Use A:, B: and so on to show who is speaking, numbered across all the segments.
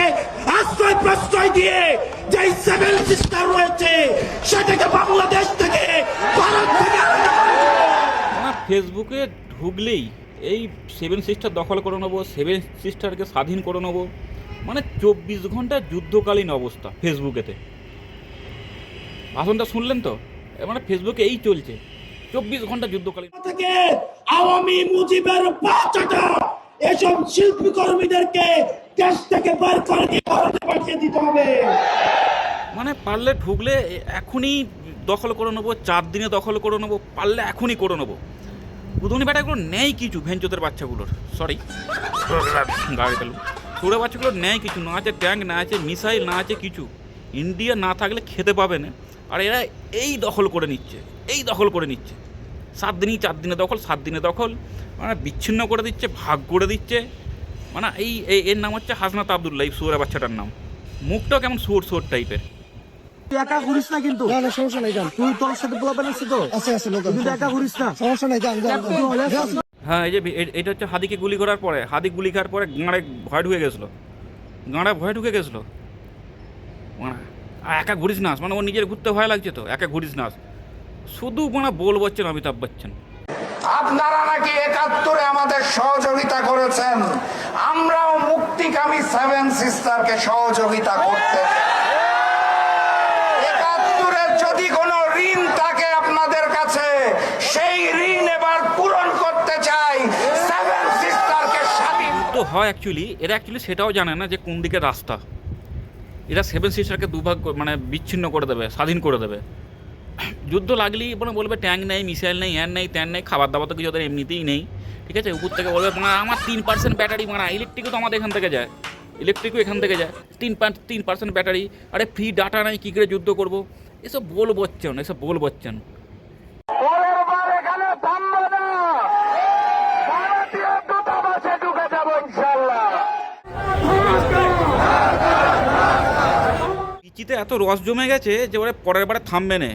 A: তাকে আশ্রয় প্রশ্রয় দিয়ে যে সেভেন সিস্টার রয়েছে সেটাকে বাংলাদেশ থেকে ভারত থেকে আলাদা
B: ফেসবুকে ঢুকলেই এই সেভেন সিস্টার দখল করে নেব সেভেন সিস্টারকে স্বাধীন করে নেব। মানে চব্বিশ ঘণ্টা যুদ্ধকালীন অবস্থা ফেসবুকেতে ভাষণটা শুনলেন তো? মানে ফেসবুকে এই চলছে। চব্বিশ ঘণ্টা যুদ্ধকালীন।
A: থেকে আওয়ামী মুজিবের বাচ্চাটা এসব শিল্পী কর্মীদেরকে বার করে দিয়ে ভারতে পাঠিয়ে দিতে হবে।
B: মানে পারলে ঢুকলে এখনই দখল করে নেব, চার দিনে দখল করে নেব, পারলে এখনই করে নেব। উদনি বেটাগুলো নেই কিছু ভেঞ্চোদের বাচ্চাগুলোর। সরি গাড়ি চালু ছোটো বাচ্চাগুলোর নেই কিছু, না আছে ট্যাঙ্ক, না আছে মিসাইল, না আছে কিছু। ইন্ডিয়া না থাকলে খেতে পাবে না। আর এরা এই দখল করে নিচ্ছে, এই দখল করে নিচ্ছে। সাত দিনই চার দিনে দখল, সাত দিনে দখল। মানে বিচ্ছিন্ন করে দিচ্ছে, ভাগ করে দিচ্ছে। মানে এই এই- এর নাম হচ্ছে হাসনাত আবদুল্লাহ এই সুরা বাচ্চাটার নাম। মুখটাও কেমন সুর সুর টাইপের
C: একা ঘুরিস না কিন্তু।
D: না না সমস্যা নাই
C: তুই তোর সাথে পোলাপেন তো?
D: আছে আছে লোক
C: তুই একা ঘুরিস না।
D: সমস্যা নাই যান যান।
C: তুই হলে আসিস না।
B: হ্যাঁ এই যে এটা হচ্ছে হাদিকে গুলি করার পরে হাদি গুলি খাওয়ার পরে গাঁড়ে ভয় ঢুকে গেছিল। গাঁড়ে ভয় ঢুকে গেছিল। মানে আর একা ঘুরিস নাস মানে ও নিজের ঘুরতে ভয় লাগছে তো একা ঘুরিস নাস শুধু মানে বল বচ্চন অমিতাভ বচ্চন।
E: আপনারা নাকি একাত্তরে আমাদের সহযোগিতা করেছেন। আমরাও মুক্তিকামী সেভেন সিস্টারকে সহযোগিতা করতে একাত্তরের যদি কোনো ঋণ থাকে আপনাদের কাছে, সেই ঋণ এবার পূরণ করতে চাই সেভেন সিস্টারকে স্বাধীন।
B: হয় অ্যাকচুয়ালি এরা অ্যাকচুয়ালি সেটাও জানে না যে কোন দিকে রাস্তা। এরা সেভেন সিস্টারকে দুভাগ মানে বিচ্ছিন্ন করে দেবে, স্বাধীন করে দেবে। যুদ্ধ লাগলেই মানে বলবে ট্যাঙ্ক নেই মিসাইল নেই হ্যান নেই ত্যান নেই খাবার দাবার তো কিছু ওদের এমনিতেই নেই। ঠিক আছে? উপর থেকে বলবে মানে আমার তিন পার্সেন্ট ব্যাটারি মানে ইলেকট্রিকও তো আমাদের এখান থেকে যায়। ইলেকট্রিকও এখান থেকে যায়। তিন পাঁচ তিন পার্সেন্ট ব্যাটারি আরে ফ্রি ডাটা নাই কী করে যুদ্ধ করব? এসব বল বচ্চন এসব বল বচ্চন এত রস জমে গেছে যে ওরা পরের বারে থামবে না।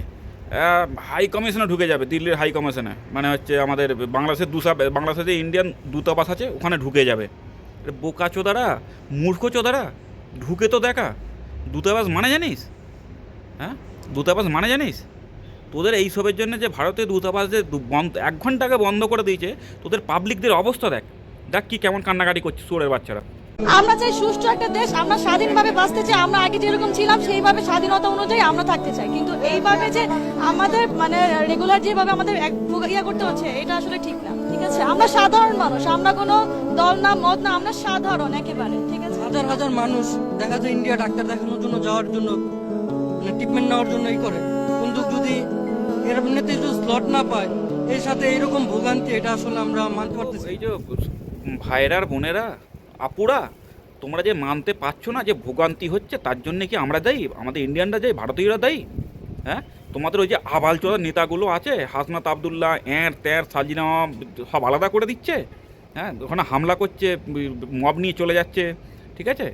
B: হাই কমিশনে ঢুকে যাবে, দিল্লির হাই কমিশনে মানে হচ্ছে আমাদের বাংলাদেশের দুসা বাংলাদেশে যে ইন্ডিয়ান দূতাবাস আছে, ওখানে ঢুকে যাবে। বোকা চোদারা, মূর্খ চোদারা, ঢুকে তো দেখা। দূতাবাস মানে জানিস? হ্যাঁ? দূতাবাস মানে জানিস? তোদের এইসবের জন্য যে ভারতের দূতাবাস যে বন্ধ, এক ঘণ্টা আগে বন্ধ করে দিয়েছে, তোদের পাবলিকদের অবস্থা দেখ। দেখ কি কেমন কান্নাকাটি করছে চোরের বাচ্চারা।
F: আমরা চাই সুষ্ঠু একটা দেশ আমরা স্বাধীনভাবে বাঁচতে চাই আমরা আগে যেরকম ছিলাম সেইভাবে স্বাধীনতা অনুযায়ী আমরা থাকতে চাই। কিন্তু এইভাবে যে আমাদের মানে রেগুলার যেভাবে আমাদের এক ইয়া করতে হচ্ছে এটা আসলে ঠিক না ঠিক আছে? আমরা সাধারণ মানুষ আমরা কোনো দল না মত না আমরা সাধারণ একেবারে ঠিক আছে?
G: হাজার হাজার মানুষ দেখা যায় ইন্ডিয়া ডাক্তার দেখানোর জন্য যাওয়ার জন্য মানে ট্রিটমেন্ট নেওয়ার জন্য এই করে। কিন্তু যদি এমনিতে যদি স্লট না পায় এর সাথে এইরকম ভোগান্তি এটা আসলে আমরা মানতে পারতেছি
B: এই যে ভাইরার বোনেরা আপুরা, তোমরা যে মানতে পারছ না যে ভোগান্তি হচ্ছে, তার জন্য কি আমরা দায়ী? আমাদের ইন্ডিয়ানরা দায়ী ভারতীয়রা দায়ী? হ্যাঁ? তোমাদের ওই যে আবাল নেতাগুলো আছে, হাসনাত আবদুল্লাহ, এর, তের, সাজিনা, সব আলাদা করে দিচ্ছে হ্যাঁ? ওখানে হামলা করছে, মব নিয়ে চলে যাচ্ছে, ঠিক আছে?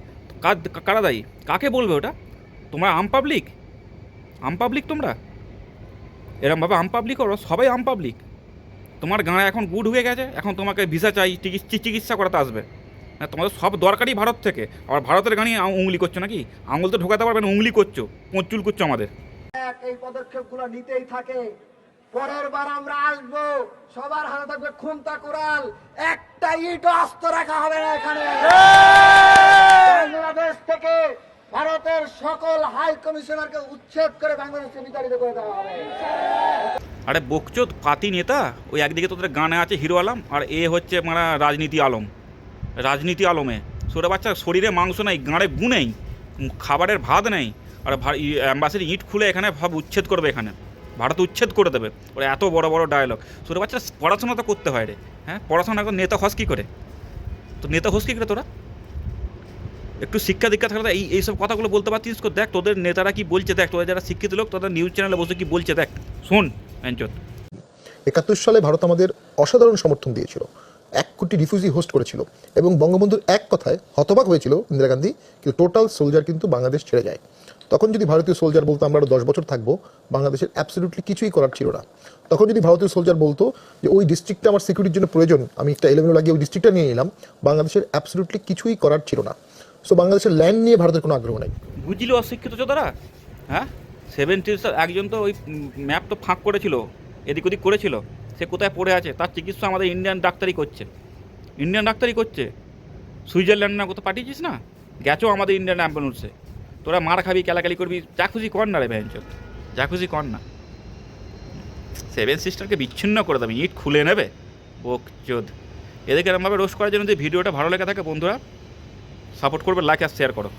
B: কারা দায়ী? কাকে বলবে ওটা? তোমরা আম পাবলিক আম পাবলিক তোমরা? এরমভাবে আম পাবলিক ওরা সবাই আম পাবলিক তোমার গাঁড়ে এখন গুড হয়ে গেছে, এখন তোমাকে ভিসা চাই চিকিৎসা করাতে আসবে। হ্যাঁ তোমাদের সব দরকারই ভারত থেকে। আবার ভারতের গাড়ি উংলি করছ নাকি? আঙুল তো ঢোকাতে পারবে না উংলি করছ পোঁচুল করছ আমাদের।
H: এই পদক্ষেপগুলো নিতেই থাকে। পরের বার আমরা আসব সবার হাতে থাকবে খুনতা কোরাল। একটা ইট অস্ত রাখা হবে না এখানে। বাংলাদেশ থেকে ভারতের সকল হাই কমিশনারকে উচ্ছেদ করে বাংলাদেশকে বিতাড়িত করে দেওয়া হবে।
B: আরে বকচোদ পাতি নেতা ওই একদিকে তোদের গানে আছে হিরো আলম আর এ হচ্ছে মানে রাজনীতি আলম। রাজনীতি আলমে। ছোটো বাচ্চার শরীরে মাংস নেই, গাঁড়ে গু নেই, খাবারের ভাত নেই, আর অ্যাম্বাসির ইট খুলে এখানে ভাব উচ্ছেদ করবে এখানে। ভারত উচ্ছেদ করে দেবে। ওরা এত বড় বড় ডায়লগ ছোটো বাচ্চা পড়াশোনা তো করতে হয় রে হ্যাঁ? পড়াশোনা একদম নেতা হস কী করে? তো নেতা হস কী করে তোরা? একটু শিক্ষা দীক্ষা থাকলে এই এইসব কথাগুলো বলতে পারছিস তো দেখ, তোদের নেতারা কি বলছে? দেখ, তোদের যারা শিক্ষিত লোক, তাদের নিউজ চ্যানেলে বসে কি বলছে? দেখ, শোন
I: একাত্তর সালে ভারত আমাদের অসাধারণ সমর্থন দিয়েছিল। এক কোটি রিফিউজি হোস্ট করেছিল এবং বঙ্গবন্ধুর এক কথায় হতবাক হয়েছিল ইন্দিরা গান্ধী কিন্তু টোটাল সোলজার কিন্তু বাংলাদেশ ছেড়ে যায়। তখন যদি ভারতীয় সোলজার বলতো, আমরা আরও দশ বছর থাকব বাংলাদেশের অ্যাবসলিউটলি কিছুই করার ছিল না। তখন যদি ভারতীয় সোলজার বলতো যে, ওই ডিস্ট্রিক্টটা আমার সিকিউরিটির জন্য প্রয়োজন, আমি একটা এলেভেন লাগিয়ে ওই ডিস্ট্রিক্টটা নিয়ে নিলাম বাংলাদেশের অ্যাবসলিউটলি কিছুই করার ছিল না। সো বাংলাদেশের ল্যান্ড নিয়ে ভারতের কোনো আগ্রহ নাই।
B: বুঝলি অশিক্ষিত চোদারা হ্যাঁ? সেভেন্টি একজন তো ওই ম্যাপ তো ফাঁক করেছিল এদিক ওদিক করেছিল। সে কোথায় পড়ে আছে, তার চিকিৎসা আমাদের ইন্ডিয়ান ডাক্তারই করছে। ইন্ডিয়ান ডাক্তারই করছে। সুইজারল্যান্ড না কোথাও পাঠিয়েছিস না? গেছো আমাদের ইন্ডিয়ান অ্যাম্বুলেন্সে তোরা মার খাবি, কেলাকালি করবি, যা খুশি কর না রে ভ্যানচোদ যা খুশি কর না। সেভেন সিস্টারকে বিচ্ছিন্ন করে দেবে, ইট খুলে নেবে। বোক চোদ। এদেরকে এরমভাবে রোস্ট করার জন্য যদি ভিডিওটা ভালো লেগে থাকে বন্ধুরা সাপোর্ট করবে লাইক আর শেয়ার করো।